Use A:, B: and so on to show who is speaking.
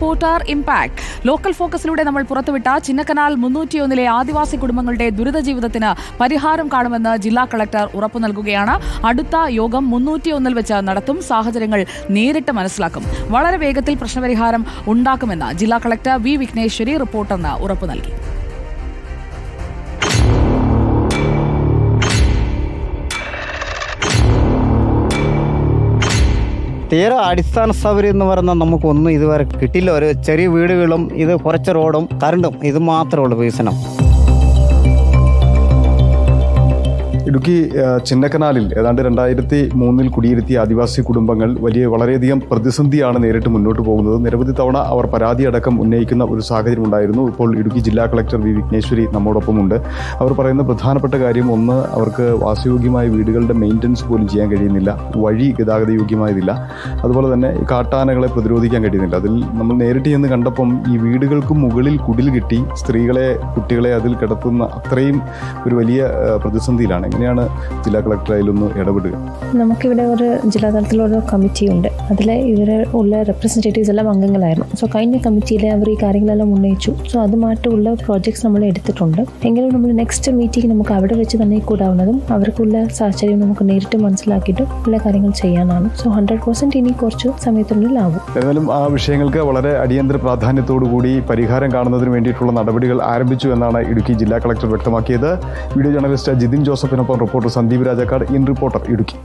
A: Reporter impact local ഫോക്കസിലൂടെ നമ്മൾ പുറത്തുവിട്ട ചിന്നക്കനാൽ മുന്നൂറ്റിയൊന്നിലെ ആദിവാസി കുടുംബങ്ങളുടെ ദുരിത ജീവിതത്തിന് പരിഹാരം കാണുമെന്ന് ജില്ലാ കളക്ടർ ഉറപ്പു നൽകുകയാണ്. അടുത്ത യോഗം മുന്നൂറ്റിയൊന്നിൽ വെച്ച് നടത്തും. സാഹചര്യങ്ങൾ നേരിട്ട് മനസ്സിലാക്കും. വളരെ വേഗത്തിൽ പ്രശ്നപരിഹാരം ഉണ്ടാക്കുമെന്ന് ജില്ലാ കളക്ടർ വി വിഘ്നേശ്വരി റിപ്പോർട്ടെന്ന് ഉറപ്പു നൽകി.
B: തീരെ അടിസ്ഥാന സൗകര്യം എന്ന് പറഞ്ഞാൽ നമുക്കൊന്നും ഇതുവരെ കിട്ടില്ല. ഒരു ചെറിയ വീടുകളും ഇത് കുറച്ച് റോഡും കറണ്ടും ഇത് മാത്രമേ ഉള്ളൂ വികസനം
C: ഇടുക്കി ചിന്നക്കനാലിൽ ഏതാണ്ട് രണ്ടായിരത്തി മൂന്നിൽ കുടിയിരുത്തിയ ആദിവാസി കുടുംബങ്ങൾ വലിയ വളരെയധികം പ്രതിസന്ധിയാണ് നേരിട്ട് മുന്നോട്ട് പോകുന്നത്. നിരവധി തവണ അവർ പരാതി അടക്കം ഉന്നയിക്കുന്ന ഒരു സാഹചര്യം ഉണ്ടായിരുന്നു ഇപ്പോൾ ഇടുക്കി ജില്ലാ കളക്ടർ വി. വിഘ്നേശ്വരി നമ്മോടൊപ്പമുണ്ട്. അവർ പറയുന്ന പ്രധാനപ്പെട്ട കാര്യം ഒന്ന് അവർക്ക് വാസയോഗ്യമായ വീടുകളുടെ മെയിന്റനൻസ് പോലും ചെയ്യാൻ കഴിയുന്നില്ല. വഴി ഗതാഗത യോഗ്യമായതില്ല അതുപോലെ തന്നെ കാട്ടാനകളെ പ്രതിരോധിക്കാൻ കഴിയുന്നില്ല. അതിൽ നമ്മൾ നേരിട്ട് ചെന്ന് കണ്ടപ്പം ഈ വീടുകൾക്ക് മുകളിൽ കുടിൽ കിട്ടി. സ്ത്രീകളെ കുട്ടികളെ അതിൽ കിടത്തുന്ന അത്രയും ഒരു വലിയ പ്രതിസന്ധിയിലാണെങ്കിൽ പ്രതിസന്ധിയിലാണ്. എങ്ങനെയാണ് ജില്ലാ കളക്ടർ അതിലൊന്ന് ഇടപെടുക.
D: നമുക്കിവിടെ ഒരു ജില്ലാ ജില്ലാതലത്തിലൊരു കമ്മിറ്റി ഉണ്ട് അതിൽ ഇവരെ ഉള്ള റെപ്രസെന്റേറ്റീവ്സ് എല്ലാം അംഗങ്ങളായിരുന്നു. സോ കഴിഞ്ഞ കമ്മിറ്റിയിൽ അവർ ഈ കാര്യങ്ങളെല്ലാം ഉന്നയിച്ചു. സോ അതുമായിട്ടുള്ള പ്രോജക്ട്സ് നമ്മൾ എടുത്തിട്ടുണ്ട്. എങ്കിലും നമ്മൾ നെക്സ്റ്റ് മീറ്റിംഗ് നമുക്ക് അവിടെ വെച്ച് തന്നെ കൂടാവുന്നതും അവർക്കുള്ള സാഹചര്യം നമുക്ക് നേരിട്ട് മനസ്സിലാക്കിയിട്ട് ഉള്ള കാര്യങ്ങൾ ചെയ്യാനാണ്. സോ ഹൺഡ്രഡ് പെർസെന്റ് ഇനി കുറച്ച് സമയത്തിനുള്ളിൽ ആവും.
C: എന്നാലും ആ വിഷയങ്ങൾക്ക് വളരെ അടിയന്തര പ്രാധാന്യത്തോടു കൂടി പരിഹാരം കാണുന്നതിന് വേണ്ടിയിട്ടുള്ള നടപടികൾ ആരംഭിച്ചു എന്നാണ് ഇടുക്കി ജില്ലാ കളക്ടർ വ്യക്തമാക്കിയത്. Video journalist Jithin ജോസഫിനൊപ്പം reporter Sandeep Rajakkad in reporter Idukki